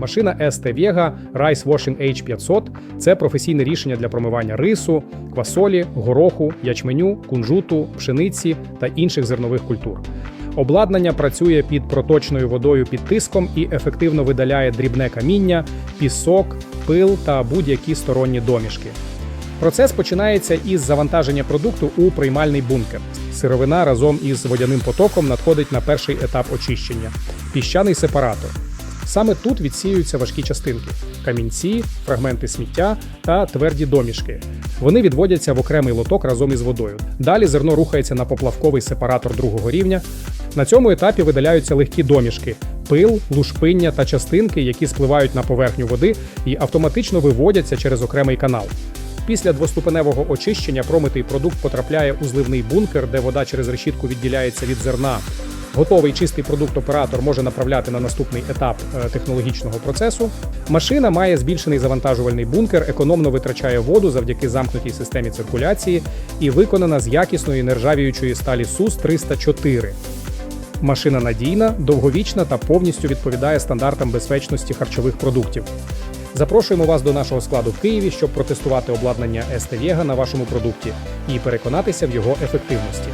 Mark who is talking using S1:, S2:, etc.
S1: Машина ST Vega Rice Washing H500 – це професійне рішення для промивання рису, квасолі, гороху, ячменю, кунжуту, пшениці та інших зернових культур. Обладнання працює під проточною водою під тиском і ефективно видаляє дрібне каміння, пісок, пил та будь-які сторонні домішки. Процес починається із завантаження продукту у приймальний бункер. Сировина разом із водяним потоком надходить на перший етап очищення піщаний сепаратор. Саме тут відсіюються важкі частинки: камінці, фрагменти сміття та тверді домішки. Вони відводяться в окремий лоток разом із водою. Далі зерно рухається на поплавковий сепаратор другого рівня. На цьому етапі видаляються легкі домішки, пил, лушпиння та частинки, які спливають на поверхню води і автоматично виводяться через окремий канал. Після двоступеневого очищення промитий продукт потрапляє у зливний бункер, де вода через решітку відділяється від зерна. Готовий чистий продукт оператор може направляти на наступний етап е, технологічного процесу. Машина має збільшений завантажувальний бункер, економно витрачає воду завдяки замкнутій системі циркуляції і виконана з якісної нержавіючої сталі СУС 304. Машина надійна, довговічна та повністю відповідає стандартам безпечності харчових продуктів. Запрошуємо вас до нашого складу в Києві, щоб протестувати обладнання ST на вашому продукті і переконатися в його ефективності.